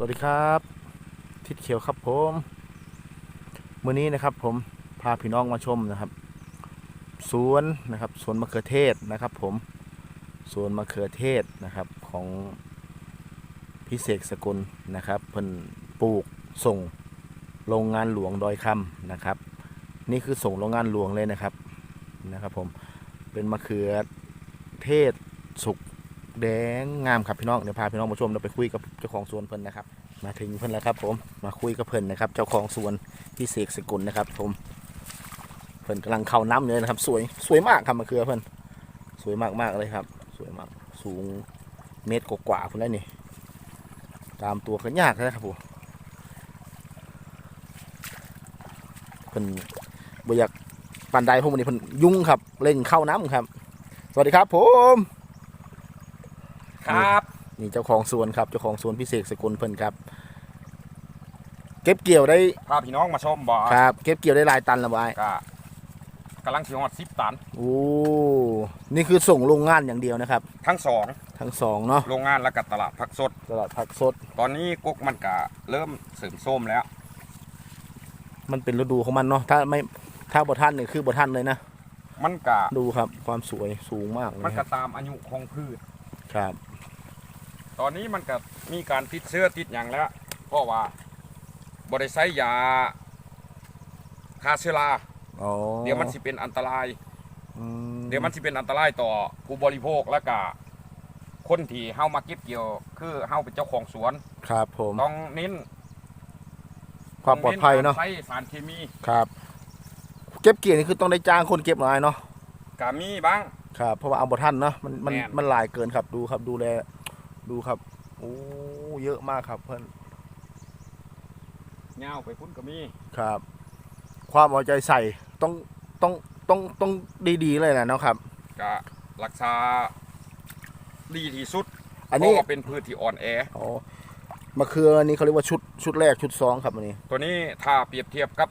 สวัสดีครับ ทิศเขียวครับผมมื้อนี้นะครับผมพาพี่น้องมาชมนะครับ สวนนะครับสวนมะเขือเทศนะครับ ผมสวนมะเขือเทศนะครับของพิเศษสกุลนะครับเพิ่นปลูกส่งโรงงานหลวงดอยคำนะครับ นี่คือส่งโรงงานหลวงเลยนะครับนะครับ ผมเป็นมะเขือเทศสุก แดงงามครับพี่น้องเดี๋ยวพาพี่น้องมาชมเราไปคุยกับเจ้าของสวนเพิ่นนะครับ มาถึงเพิ่นแล้วครับ ผมมาคุยกับเพิ่นนะครับ เจ้าของสวนพี่เสกสกุลนะครับ ผมเพิ่นกำลังเข้าน้ำเลยนะครับ สวยสวยมากครับมะเขือเพิ่นสวยมากมากเลยครับ สวยมากสูงเมตรกว่าๆพุ่นแล้วนี่ ตามตัวก็ยากนะครับผมเพิ่นบ่อยากปันใดพวกนี้เพิ่นยุ่งครับเล่นเข้าน้ำครับ สวัสดีครับผม ครับนี่เจ้าของสวนครับเจ้าของสวนพิเศษสกุลเพิ่นครับ เก็บเกี่ยวได้พาพี่น้องมาชมบ่อครับ เก็บเกี่ยวได้หลายตันและบายก็กำลังสิฮอดสิบตันโอ้นี่คือส่งโรงงานอย่างเดียวนะครับ ทั้งสองทั้งสองเนาะโรงงานและกับตลาดผักสด ตลาดผักสด ตอนนี้กุ๊กมันก็เริ่มเสริมส้มแล้ว มันเป็นฤดูของมันเนาะถ้าไม่ถ้าบ่ท่านนี่คือบ่ท่านเลยนะมันก็ดูครับความสวยสูงมากเลมันยคก็รับตามอายุของพืชครับ ตอนนี้มันก็มีการติดเชื้อติดอย่างแล้ว เพราะว่าบริใช้ยาฆ่าเชื้อราอ๋อเดี๋ยวมันสิเป็นอันตราย อืเดี๋ยวมันสิเป็นอันตรายต่อผู้บริโภคและก็คนที่เฮามาเก็บเกี่ยว คือเฮาเป็นเจ้าของสวน ครับผมต้องเน้นความปลอดภัยเนาะใช้สารเคมีครับ เก็บเกี่ยวนี่คือต้องได้จ้างคนเก็บหน่อยเนาะกามีบ้าง ครับเพราะว่าเอาบ่ท่านเนาะมันมันแม่น มันหลายเกินครับดูครับดูแล ดูครับโอ้เยอะมากครับเพื่อนเงาไปพุ่นก็มีครับ ความเอาใจใส่ต้องต้องต้องต้องดีๆเลยนะเนาะครับก็รักษาดีที่สุดอันนี้เพราะว่าเป็นพืชที่อ่อนแออ๋อมะเขือนี่เขาเรียกว่าชุดชุดแรกชุดสองครับอันนี้ ตัวนี้ถ้าเปรียบเทียบกับ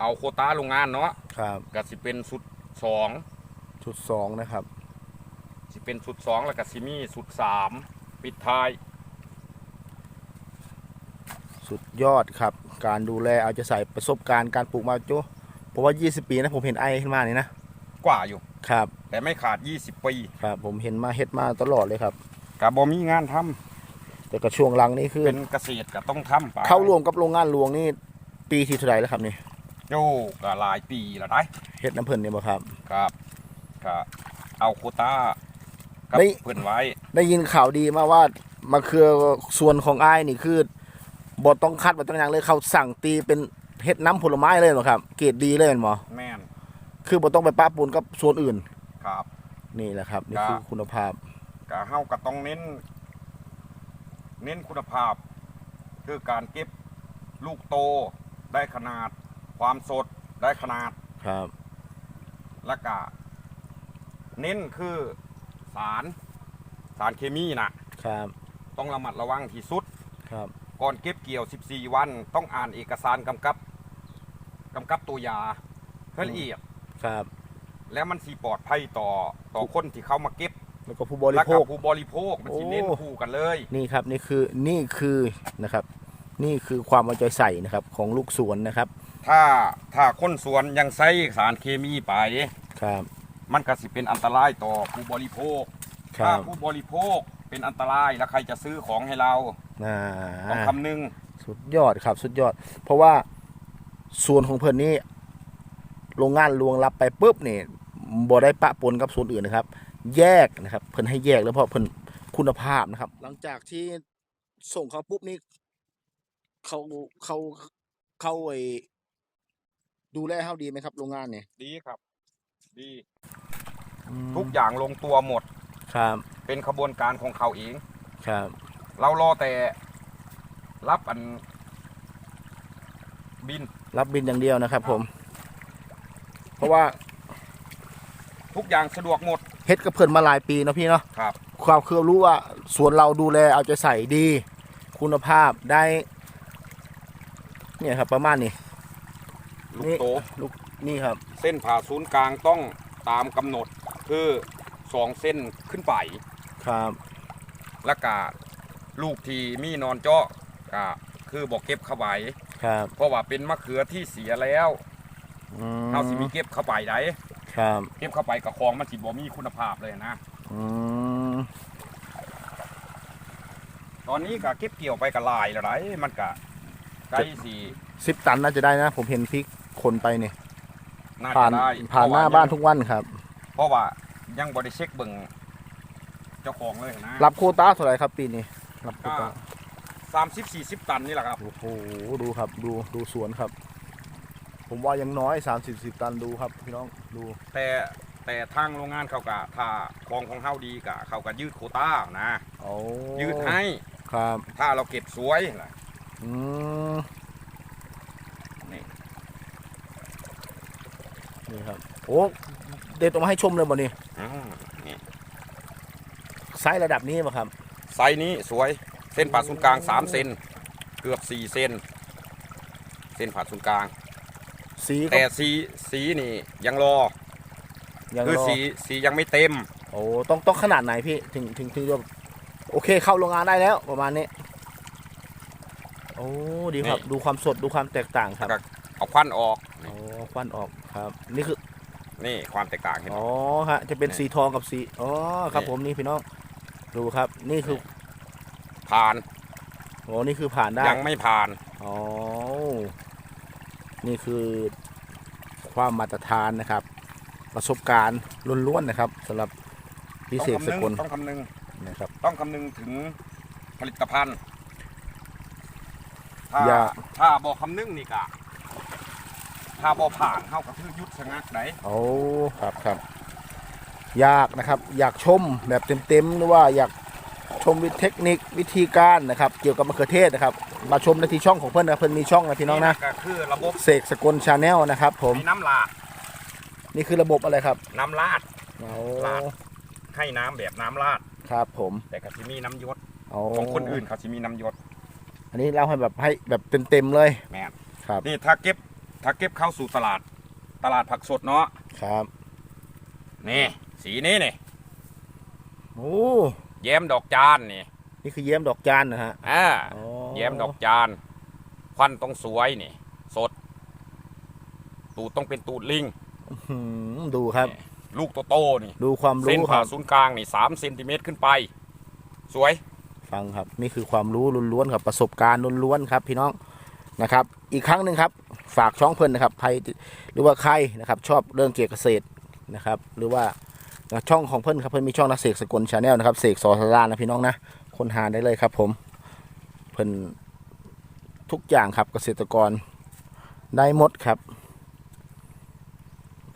เอาโควต้าโรงงานเนาะครับก็สิเป็นสุดสองชุดสองนะครับสิเป็นสุดสองแล้วก็สิมีสุดสาม ปิดท้าย สุดยอดครับ การดูแลเอาใจใส่ประสบการณ์การปลูกมาโจ้เพราะว่า 20 ปีนะผมเห็นไอขึ้นมานี่นะ กว่าอยู่ ครับ แต่ไม่ขาด 20 ปี ครับ ผมเห็นมาเฮ็ดมาตลอดเลยครับกับบ่มีงานทำแต่ก็ช่วงหลังนี่คือ เป็นเกษตรก็ต้องทำไปเข้ารวมกับโรงงานหลวงนี่ปีที่เท่าไหร่แล้วครับนี่โย่ก็หลายปีแล้วได้เฮ็ดน้ำเพิ่นนี่บ่ครับ ครับก็เอาโควต้า กับไม่เพื่อนไว้ได้ยินข่าวดีมาว่ามาคือส่วนของอ้ายนี่คือบ่ต้องคัดบ่ต้องหยังเลยเขาสั่งตีเป็นเฮ็ดน้ำผลไม้เลยเหรอครับ เกรดดีเลยแม่นบ่แม่นคือบ่ต้องไปปะปนกับส่วนอื่น ครับ นี่แหละครับ นี่ครัคือบคุณภาพก็เฮาก็ต้องเน้น เน้นคุณภาพ คือการเก็บลูกโตได้ขนาด ความสดได้ขนาด ครับ แล้วก็เน้นคือ สาร สารเคมีนะครับ ต้องระมัดระวังที่สุด ครับ ก่อนเก็บเกี่ยว 14 วัน ต้องอ่านเอกสารกำกับกำกับตัวยาให้ละเอียด ครับ แล้วมันสีปลอดภัยต่อต่อคนที่เข้ามาเก็บแล้วก็ผู้บริและโภกับค ผู้บริโภคมันสิเน้นโอ้ คู่กันเลย นี่ครับนี่คือนี่คือนะครับ นี่คือความเอาใจใส่นะครับของลูกสวนนะครับ ถ้าถ้าคนสวนยังใช้สารเคมีไป ครับ มันก็สิเป็นอันตรายต่อผู้บริโภค คถ้ารับผู้บริโภคเป็นอันตรายแล้วใครจะซื้อของให้เราอ่าต้องคำนึงสุดยอดครับ สุดยอด เพราะว่าส่วนของเพิ่นนี่โรงงานลวงรับไปปุ๊บนี่บ่ได้ปะปนกับส่วนอื่นนะครับ แยกนะครับ เพิ่นให้แยกแล้วเพราะเพิ่นคุณภาพนะครับ หลังจากที่ส่งเขาปุ๊บนี่เขาเขาเขาไอ้ดูแลเฮาดีไหมครับ โรงงานเนี่ย ดีครับ ดีทุกอย่างลงตัวหมด ครับ เป็นขบวนการของเขาเอง ครับ เรารอแต่รับอัน บิน รับบินอย่างเดียวนะครับ ผม เพราะว่าทุกอย่างสะดวกหมด เฮ็ดกับเพิ่นมาหลายปีเนาะพี่เนาะครับ ความคือรู้ว่าสวนเราดูแลเอาใจใส่ดี คุณภาพได้ เนี่ยครับประมาณนี้ ลูนี่กโตนี่ครับ เส้นผ่าศูนย์กลางต้องตามกำหนดคือสองเส้นขึ้นไปครับและกาลูกที่มีนอนเจาะก็คือบอกเก็บเข้าไปครับ เพราะว่าเป็นมะเขือที่เสียแล้วอืมเฮาสิมีเก็บเข้าไปได้ครับเก็บเข้าไปกับของมันสิบ่มีคุณภาพเลยนะอืมตอนนี้ก็เก็บเกี่ยวไปกับลายแล้วไรมันก็ใกล้สิสิบตันน่าจะได้นะ ผมเห็นพริก คนไปเนี่ยน่าผ่าจะนได้ผ่านหน้าบ้านทุกวันครับ เพราะว่ายังบ่ได้เช็คเบิ่งเจ้าของเลยนะรับโควต้าเท่าไหร่ครับปีนี้รับโควก็ต้าสามสิบสี่สิบตันนี่แหละครับ โอ้โหดูครับดูดูสวนครับ ผมว่ายังน้อย 30 10ตันดูครับพี่น้องดูแต่แต่ทางโรงงานเขาก็ถ้าของของเฮาดีก็เขาก็ยืดโควต้านะ โอ้ยืดให้ ครับถ้าเราเก็บสวยล่ะอืม นี่ นี่ครับโอ้เด็ดออกมาให้ชมเลยบ่นี่อืมนี่ไซส์ระดับนี้ป่ะครับไซส์นี้สวยเส้นผ่าศูนย์กลาง3เซนเกือบ4เซนเส้นผ่าศูนย์กลาง สีก็แต่สีสีนี่ยังรอยังคือรอสีสียังไม่เต็ม โอ้ต้องต้องขนาดไหนพี่ถึงถึงถึงจะโอเคเข้าโรงงานได้แล้วประมาณนี้ โอ้ดีครับนี่ ดูความสดดูความแตกต่างครับครับเอาควันออกโอ้ ควันออกครับนี่คือนี่ความแตกต่างเห็นไหม อ๋อฮะจะเป็นนี่สีทองกับสีอ๋อครับนี่ ผมนี่พี่น้องดูครับ นี่คือผ่านโอ้นี่คือผ่านได้ยังไม่ผ่าน อ๋อนี่คือความมาตรฐานนะครับ ประสบการณ์ล้วนๆนะครับสำหรับพิต้องเศษคำสนึงกลต้องคำนึง นะครับ ต้องคำนึงถึงผลิตภัณฑ์ ถ้าอย่า ถ้าบอกคำนึงนี่กะ ถ้าบอผ่านเข้ากับทือยุดชะงักไหนโอ้ครับครับอยากนะครับ อยากชมแบบเต็มๆหรือว่าอยากชมวิธีเทคนิควิธีการนะครับ เกี่ยวกับมะเขือเทศนะครับ มาชมในที่ช่องของเพื่อนนะเพื่อนมีช่องนะพี่น้องนะก็คือระบบเสกสกลชาแนลนะครับ ผมมีน้ำลาดนี่คือระบบอะไรครับน้ำลาด โอ้ลาด ให้น้ำแบบน้ำลาด ครับผมแต่ก็จะมีน้ำยศโอ้ของคนอื่นเขาจะมีน้ำยศอันนี้เล่าให้แบบให้แบบเต็มๆเลย แม่นครับ นี่ถ้าเก็บ ถ้าเก็บเข้าสู่ตลาด ตลาดผักสดเนาะครับ นี่ สีนี้นี่โอ้แย้มดอกจานนี่ นี่คือเยี่ยมดอกจานนะฮะอ่า อ๋อแย้มดอกจานควันต้องสวยนี่ สด ตูดต้องเป็นตูดลิงหืมดูครับ ลูกโตๆนี่ ดูความเส้นรู้คผ่ารับศูนย์กลางนี่สามเซนติเมตรขึ้นไป สวย ฟังครับ นี่คือความรู้ล้วนๆครับประสบการณ์ล้วนๆครับ พี่น้อง นะครับ อีกครั้งหนึ่งครับ ฝากช่องเพื่อนนะครับใครหรือว่าใครนะครับ ชอบเรื่องเกี่ยวกับเกษตรนะครับ หรือว่าช่องของเพื่อนครับเพื่อนมีช่องนักเสกสกลชาแนลนะครับเสกสอสารานะพี่น้องนะคนหาได้เลยครับ ผมเพื่อนทุกอย่างครับเกษตรกรได้หมดครับ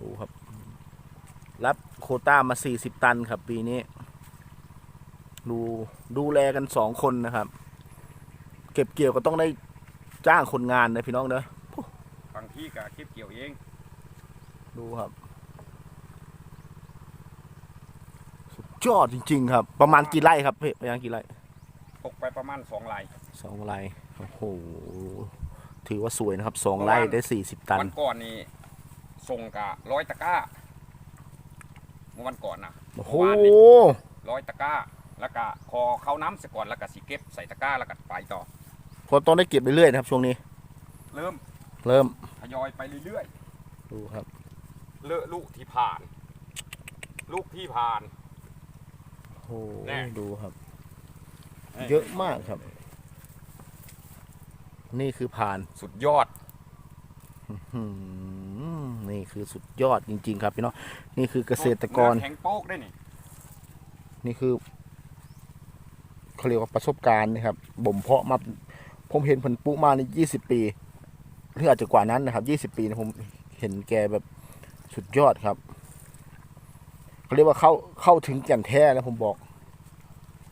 ดูครับ รับโคต้ามา 40 ตันครับ ปีนี้ ดูดูแลกันสองคนนะครับ เก็บเกี่ยวก็ต้องได้ จ้างคนงานนะพี่น้องเนอะบางที่ก็เก็บเกี่ยวเองดูครับ สุดยอดจริง ๆ ครับ ประมาณกี่ไร่ครับพี่ประมาณกี่ไร่ตกไปประมาณสองไร่สองไร่โอ้โหถือว่าสวยนะครับสองไร่ได้สี่สิบตันวันก่อนนี่ส่งกะร้อยตะกร้าเมื่อวันก่อนนะโอ้โหเมื่อวานนี่ร้อยตะกร้าแล้วก็คอเข้าน้ำเสยก่อนแล้วก็สีเก็บใส่ตะกร้าแล้วก็ไปต่อ พอต้องได้เก็บไปเรื่อยนะครับ ช่วงนี้ เริ่มเริ่มทยอยไปเรื่อยดูครับ ๆ เลอะลูกที่ผ่าน ลูกที่ผ่าน โอ้โหแน่ ดูครับ เยอะมากครับ นี่คือผ่าน สุดยอดอืมนี่คือสุดยอดจริง ๆ ครับพี่น้องนี่คือเกษตรกร เนื้อแข็งโป๊กได้นี่ นี่คือเขาเรียกว่าประสบการณ์นะครับบ่มเพาะมา ผมเห็นผลปลูกมาในยี่สิบปีหรืออาจจะกว่านั้นนะครับยี่สิบปีนะผมเห็นแกแบบสุดยอดครับเขาเรียกว่าเข้าเข้าถึงแก่นแท้นะผมบอก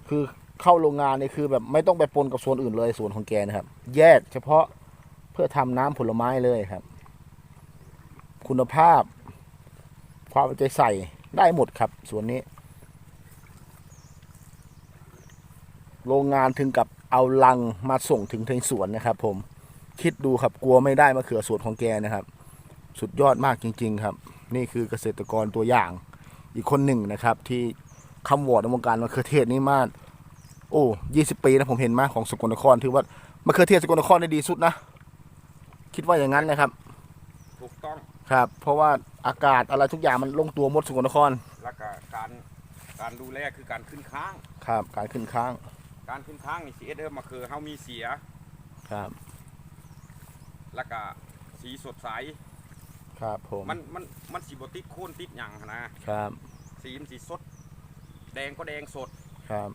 คือเข้าโรงงานนี่คือแบบไม่ต้องไปปนกับส่วนอื่นเลยส่วนของแกนะครับ แยกเฉพาะเพื่อทำน้ำผลไม้เลยครับ คุณภาพ ความใจใส่ได้หมดครับส่วนนี้ โรงงานถึงกับ เอาลังมาส่งถึงถึงสวนนะครับ ผมคิดดูครับกลัวไม่ได้มะเขือสวนของแกนะครับ สุดยอดมากจริง ๆ ครับ นี่คือเกษตรกรตัวอย่างอีกคนหนึ่งนะครับ ที่คำวอร์ดในวงการมะเขือเทศนี่มากโอ้ยี่สิบปีนะผมเห็นมาของสกลนครถือว่ามะเขือเทศสกลนครได้ดีสุดนะ คิดว่าอย่างนั้นนะครับ ถูกต้องครับ เพราะว่าอากาศอะไรทุกอย่างมันลงตัวหมดสกลนคร แล้วก็การการดูแลคือการขึ้นค้างครับ การขึ้นค้าง การขึ้นค้างนี่สีเอสเดอร์มาคือเฮามีเสียครับ แล้วก็สีสดใสครับผมมันมันมันสีบติดโค่นติดหยังหั้นนะครับ สีมันสีสด แดงก็แดงสด ครับ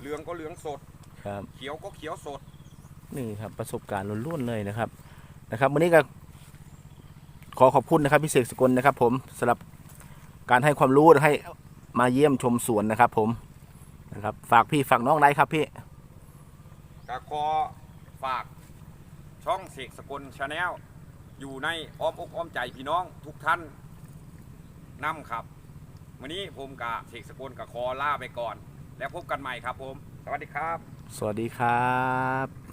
เหลืองก็เหลืองสด ครับ เขียวก็เขียวสด นี่ครับประสบการณ์ล้วนๆเลยนะครับ นะครับวันนี้ก็ขอขอบคุณนะครับพี่เสกสกลนะครับ ผมสำหรับการให้ความรู้ให้มาเยี่ยมชมสวนนะครับ ผม นะครับ ฝากพี่ฝากน้องได้ครับพี่ก็ขอฝากช่องเสกสกลชาแนลอยู่ในอ้อมอกอ้อมใจพี่น้องทุกท่านนำครับวันนี้ผมกับเสกสกลกับคอล่าไปก่อน แล้วพบกันใหม่ครับผม สวัสดีครับ สวัสดีครับ